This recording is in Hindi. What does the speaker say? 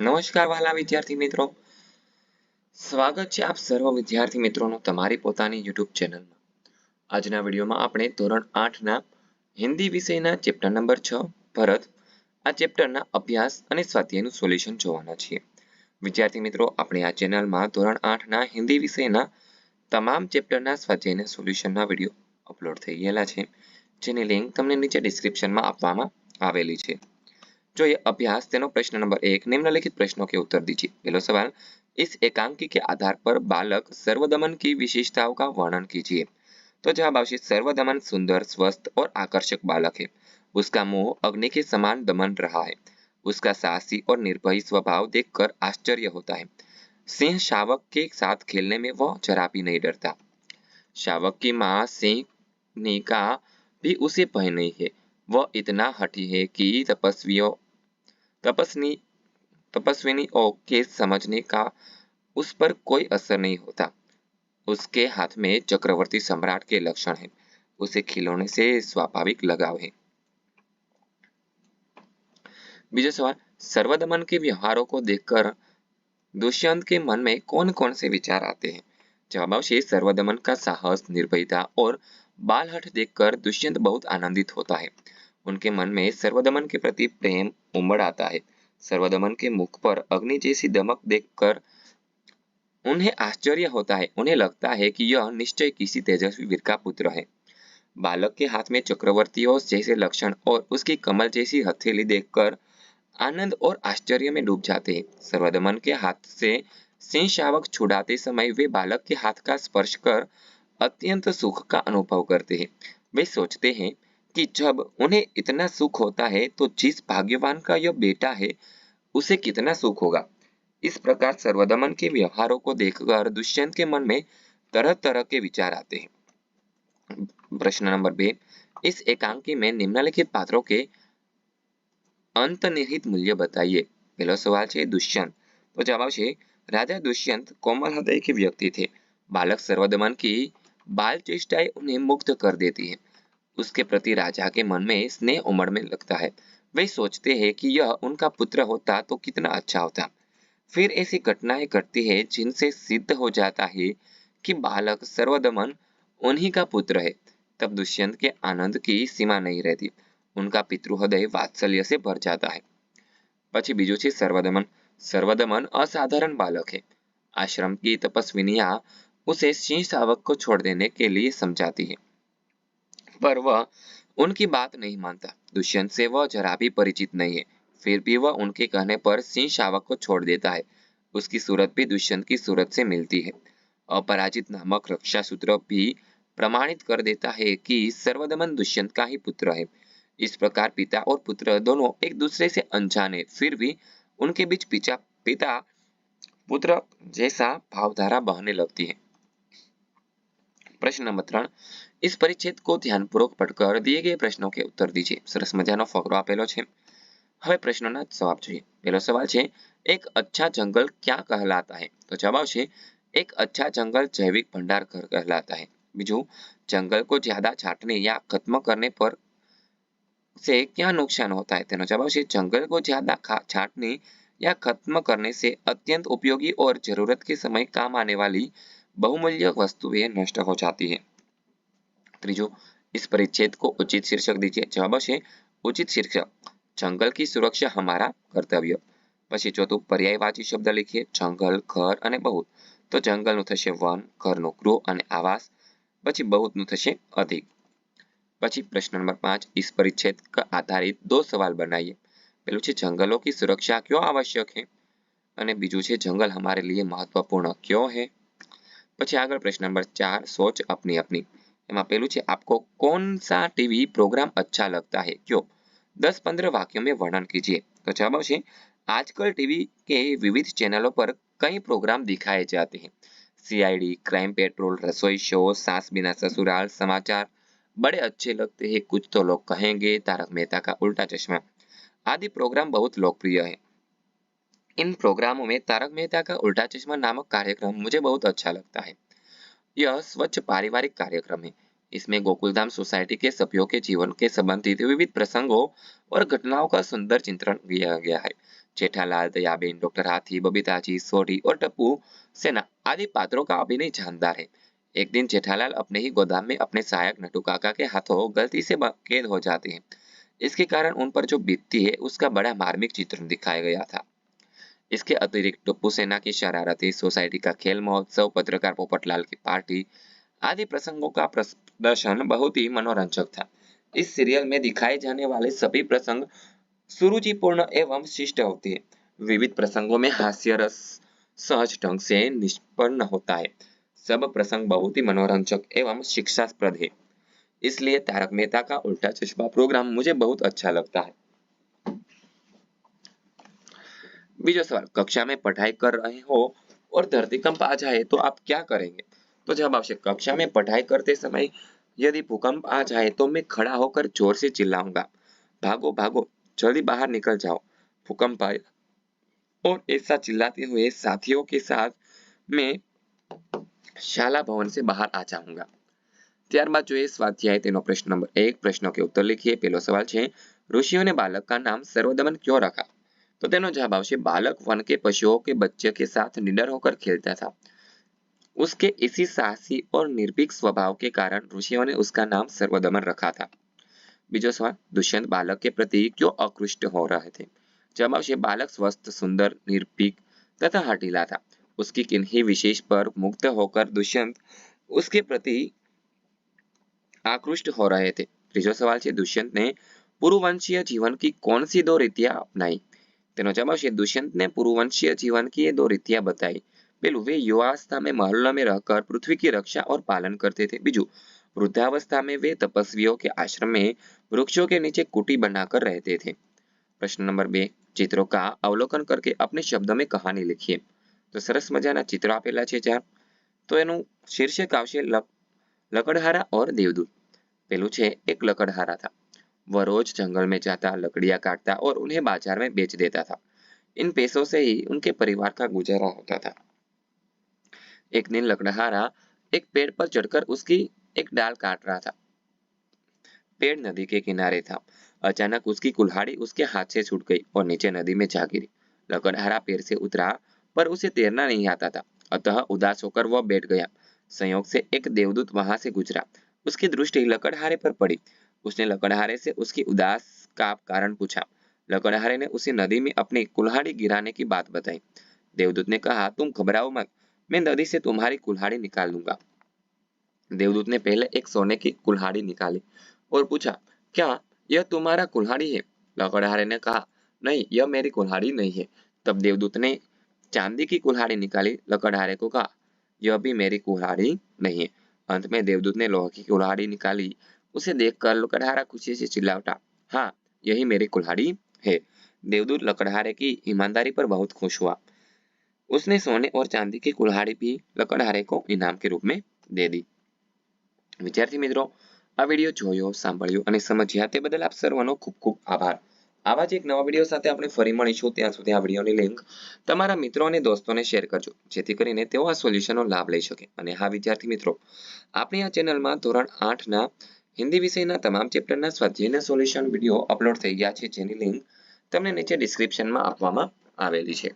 નમસ્કાર વાલા વિદ્યાર્થી મિત્રો. સ્વાગત છે આપ સર્વ વિદ્યાર્થી મિત્રોનું તમારી પોતાની યુટ્યુબ ચેનલમાં. આજના વિડીયોમાં આપણે ધોરણ આઠના હિન્દી વિષયના ચેપ્ટર નંબર છ, ભરત, આ ચેપ્ટરના અભ્યાસ અને સ્વાધ્યાયનું સોલ્યુશન જોવાના છીએ. વિદ્યાર્થી મિત્રો, આપણે આ ચેનલમાં ધોરણ આઠના હિન્દી વિષયના તમામ ચેપ્ટરના સ્વાધ્યાયના સોલ્યુશનના વીડિયો અપલોડ થઈ ગયેલા છે, જેની લિંક તમને નીચે ડિસ્ક્રિપ્શનમાં આપવામાં આવેલી છે. જોઈએ अभ्यास तेनो प्रश्न नंबर एक निम्नलिखित प्रश्नों के उत्तर दीजिए पहला सवाल इस एकांकी के आधार पर बालक सर्वदमन की विशेषताओं का वर्णन कीजिए तो जवाब आवश्यक सर्वदमन सुंदर स्वस्थ और आकर्षक बालक है उसका मुंह अग्नि के समान दमन रहा है उसका साहसी और निर्भय स्वभाव देखकर आश्चर्य होता है सिंह शावक के साथ खेलने में वह जरा भी नहीं डरता शावक की माँ सिंह का भी उसे भय नहीं है वह इतना हठी है कि तपस्वियों तपस्वी तपस्विनियों के समझने का उस पर कोई असर नहीं होता। उसके हाथ में चक्रवर्ती सम्राट के लक्षण है। उसे खिलौने से स्वाभाविक लगाव है। बीजा सवाल, सर्वदमन के व्यवहारों को देखकर दुष्यंत के मन में कौन कौन से विचार आते हैं? जवाब आवश्य सर्वदमन का साहस, निर्भयता और बालहट देखकर दुष्यंत बहुत आनंदित होता है। उनके मन में सर्वदमन के प्रति प्रेम उमड़ आता है। सर्वदमन के मुख पर अग्नि जैसी दमक देखकर उन्हें आश्चर्य होता है। उन्हें लगता है कि यह निश्चय किसी तेजस्वी वीर का पुत्र है। बालक के हाथ में चक्रवर्तियों जैसे लक्षण और उसकी कमल जैसी हथेली देखकर आनंद और आश्चर्य में डूब जाते हैं। सर्वदमन के हाथ से सिंह शावक छुड़ाते समय वे बालक के हाथ का स्पर्श कर अत्यंत सुख का अनुभव करते हैं। वे सोचते हैं कि जब उन्हें इतना सुख होता है तो जिस भाग्यवान का यह बेटा है, उसे कितना सुख होगा? इस प्रकार सर्वदमन के व्यवहारों को देखकर दुष्यंत के मन में तरह तरह के विचार आते हैं। प्रश्न नंबर बे, इस एकांकी में निम्नलिखित पात्रों के अंतर्निहित मूल्य बताइए। पहला सवाल है दुष्यंत। तो जवाब है राजा दुष्यंत कोमल हृदय के व्यक्ति थे। बालक सर्वदमन की बाल चेष्टाएँ उन्हें मुक्त कर देती है। उसके प्रति राजा के मन में स्नेह उमड़ने लगता है वे सोचते हैं कि यह उनका पुत्र होता तो कितना अच्छा होता फिर ऐसी घटनाएं घटती है जिनसे सिद्ध हो जाता है कि बालक सर्वदमन उन्हीं का पुत्र है तब दुष्यंत के आनंद की सीमा नहीं रहती उनका पितृहृदय वात्सल्य से भर जाता है પછી બીજું છે सर्वदमन सर्वदमन असाधारण बालक है आश्रम की तपस्विनिया उसे सिंह सावक को छोड़ देने के लिए समझाती है पर वह उनकी बात नहीं मानता। दुष्यंत से वह जरा भी परिचित नहीं है। फिर भी वह उनके कहने पर सिंह शावक को छोड़ देता है। उसकी सूरत भी दुष्यंत की सूरत से मिलती है। अपराजित नामक रक्षा सूत्र भी प्रमाणित कर देता है कि सर्वदमन दुष्यंत का ही पुत्र है। इस प्रकार पिता और पुत्र दोनों एक दूसरे से अनजाने, फिर भी उनके बीच पिता पिता पुत्र जैसा भावधारा बहने लगती है। प्रश्न नंबर ત્રણ इस परिच्छेद को ध्यानपूर्वक पढ़कर दिए गए प्रश्नों के उत्तर दीजिए સરસ મજાનો ફકરો આપેલો છે હવે પ્રશ્નોના જવાબ જોઈએ પહેલો સવાલ છે એક अच्छा जंगल क्या कहलाता है तो जवाब છે एक अच्छा जंगल जैविक भंडार घर कहलाता है બીજું जंगल को ज्यादा छाटने या खत्म करने पर से क्या नुकसान होता है तेनो जवाब છે जंगल को ज्यादा छाटने या खत्म करने से अत्यंत उपयोगी और जरूरत के समय काम आने वाली बहुमूल्य वस्तुएं नष्ट हो जाती है ત્રીજો इस परिच्छेद को उचित शीर्षक दीजिए जवाब આવશે, ઉચિત શીર્ષક, જંગલ કી સુરક્ષા હમારા કર્તવ્ય. પછી ચોથું, પર્યાયવાચી શબ્દ લખીએ, જંગલ, ઘર અને બહુત. તો જંગલનું થશે વન, ઘરનું ગૃહ અને આવાસ. પછી બહુતનું થશે અધિક. પછી પ્રશ્ન નંબર પાંચ, ઇસ પરિચ્છેદ આધારિત દો સવાલ બનાવીએ પહેલું છે, જંગલો કી સુરક્ષા ક્યો આવશ્યક હે? અને બીજું છે, જંગલ हमारे लिए મહત્વપૂર્ણ ક્યો હે? પછી આગળ પ્રશ્ન નંબર ચાર, સોચ અપની અપની. એમાં પેલું છે आपको कौन सा टीवी प्रोग्राम अच्छा लगता है क्यों दस पंद्रह वाक्यों में वर्णन कीजिए तो जवाब છે आजकल टीवी के विविध चैनलों पर कई प्रोग्राम दिखाए जाते हैं CID Crime Patrol Rasoi show Saas Bina Sasural समाचार बड़े अच्छे लगते हैं कुछ तो लोग कहेंगे तारक मेहता का उल्टा चश्मा आदि प्रोग्राम बहुत लोकप्रिय है इन प्रोग्रामों में तारक मेहता का उल्टा चश्मा नामक कार्यक्रम मुझे बहुत अच्छा लगता है यह स्वच्छ पारिवारिक कार्यक्रम है। इसमें गोकुलधाम सोसाइटी के सभ्यों के जीवन के संबंधित विविध प्रसंगों और घटनाओं का सुंदर चित्रण किया गया है। जेठालाल दयाबेन, डॉक्टर हाथी बबीताजी सोढ़ी और टप्पू, सेना आदि पात्रों का अभिनय जानदार है। एक दिन जेठालाल अपने ही गोदाम में अपने सहायक नटू काका के हाथों गलती से कैद हो जाते हैं। इसके कारण उन पर जो बीतती है, उसका बड़ा मार्मिक चित्रण दिखाया गया था। इसके अतिरिक्त टप्पू सेना की शरारती सोसाइटी का खेल महोत्सव, पत्रकार पोपटलाल की पार्टी आदि प्रसंगों का प्रदर्शन बहुत ही मनोरंजक था। इस सीरियल में दिखाए जाने वाले सभी प्रसंग सुरुचिपूर्ण एवं शिष्ट होती है। विविध प्रसंगों में हास्य रस सहज ढंग से निष्पन्न होता है। सब प्रसंग बहुत ही मनोरंजक एवं शिक्षास्प्रद है। इसलिए तारक मेहता का उल्टा चश्मा प्रोग्राम मुझे बहुत अच्छा लगता है। बीजो सवाल कक्षा में पढ़ाई कर रहे हो और धरतीकंप आ जाए तो आप क्या करेंगे तो जवाब आवश्यक कक्षा में पढ़ाई करते समय यदि भूकंप आ जाए तो मैं खड़ा होकर जोर से चिल्लाऊंगा भागो भागो जल्दी बाहर निकल जाओ भूकंप आए और ऐसा चिल्लाते हुए साथियों के साथ मैं શાલા ભવન से બહાર આ જાઉંગા ત્યારબાદ જોઈએ સ્વાધ્યાય તેનો પ્રશ્ન નંબર એક પ્રશ્નો કે ઉત્તર लिखिए પહેલો સવાલ છે ऋषियों ने बालक का नाम सर्वदमन क्यों रखा तो तेनो जवाब आवश्य बालक वन के पशुओं के बच्चे के साथ निडर होकर खेलता था उसके इसी साहसी और निर्भीक स्वभाव के कारण ऋषियों ने उसका नाम सर्वदमन रखा था बीजो सवाल दुष्यंत बालक के प्रति क्यों अकृष्ट हो रहे थे जवाब आवश्य बालक स्वस्थ सुंदर निर्भीक तथा हटीला था उसकी किन्हीं विशेष पर मुक्त होकर दुष्यंत उसके प्रति आकृष्ट हो रहे थे ત્રીજો સવાલ છે દુષ્યંતને પૂર્વવંશીય जीवन की कौन सी दो रीतियां अपनाई તેનો જવાબ છે दुष्यंत ने पूर्ववंशीय जीवन की ये दो रीतियां बताई પેલું वे युवावस्था में महलों में रहकर पृथ्वी की रक्षा और पालन करते थे बीजू वृद्धावस्था में वे तपस्वियों के आश्रम में वृक्षों के नीचे कुटी बनाकर रहते थे प्रश्न नंबर बे चित्रों का अवलोकन करके अपने शब्द में कहानी लिखिए તો સરસ મજાના ચિત્રો આપેલા છે ચાર તો એનું શીર્ષક આવશે लकड़हारा और देवदूत पेलू छे एक लकड़हारा था वह रोज जंगल में जाता, लकड़ियाँ काटता और उन्हें बाज़ार में बेच देता था। इन पैसों से ही उनके परिवार का गुजारा होता था। एक दिन लकड़हारा एक पेड़ पर चढ़कर उसकी एक डाल काट रहा था। पेड़ नदी के किनारे था। अचानक उसकी कुल्हाड़ी उसके हाथ से छूट गई और नीचे नदी में जा गिरी। लकड़हारा पेड़ से उतरा, पर उसे तैरना नहीं आता था। अतः उदास होकर वह बैठ गया। संयोग से एक देवदूत वहाँ से गुजरा। उसकी दृष्टि लकड़हारे पर पड़ी। उसने लकड़हारे से उसकी उदास का कारण पूछा। लकड़हारे ने उसे नदी में अपनी कुल्हाड़ी गिराने की बात बताई। देवदूत ने कहा, तुम घबराओ मत, मैं नदी से तुम्हारी कुल्हाड़ी निकाल लूँगा। देवदूत ने पहले एक सोने की कुल्हाड़ी निकाली और पूछा, क्या यह तुम्हारा कुल्हाड़ी है? लकड़हारे ने कहा, नहीं, यह मेरी कुल्हाड़ी नहीं है। तब देवदूत ने चांदी की कुल्हाड़ी निकाली। लकड़हारे को कहा, यह भी मेरी कुल्हाड़ी नहीं है। अंत में देवदूत ने लोहा की कुल्हाड़ी निकाली उसे देखकर लकड़हारा खुशी से चिल्ला उठा हाँ यही मेरी कुल्हाड़ी है देवदूत लकड़हारे की ईमानदारी पर बहुत खुश हुआ उसने सोने और चांदी की कुल्हाड़ी भी लकड़हारे को इनाम के रूप में दे दी વિદ્યાર્થી મિત્રો આ વિડીયો જોયો સાંભળ્યો અને સમજ્યા તે બદલ આપ સર્વનો ખૂબ ખૂબ આભાર આવા જ એક નવા વિડીયો સાથે આપણે ફરી મળીશું ત્યાં સુધી આ વિડીયોની લિંક તમારા મિત્રો અને દોસ્તોને શેર કરજો જેથી કરીને તેઓ આ સોલ્યુશનનો લાભ લઈ શકે અને હા વિદ્યાર્થી મિત્રો આપણી આ ચેનલમાં ધોરણ આઠના હિન્દી વિષયના તમામ ચેપ્ટરના સ્વાધ્યાયના સોલ્યુશન વીડિયો અપલોડ થઈ ગયા છે જેની લિંક તમને નીચે ડિસ્ક્રિપ્શનમાં આપવામાં આવેલી છે.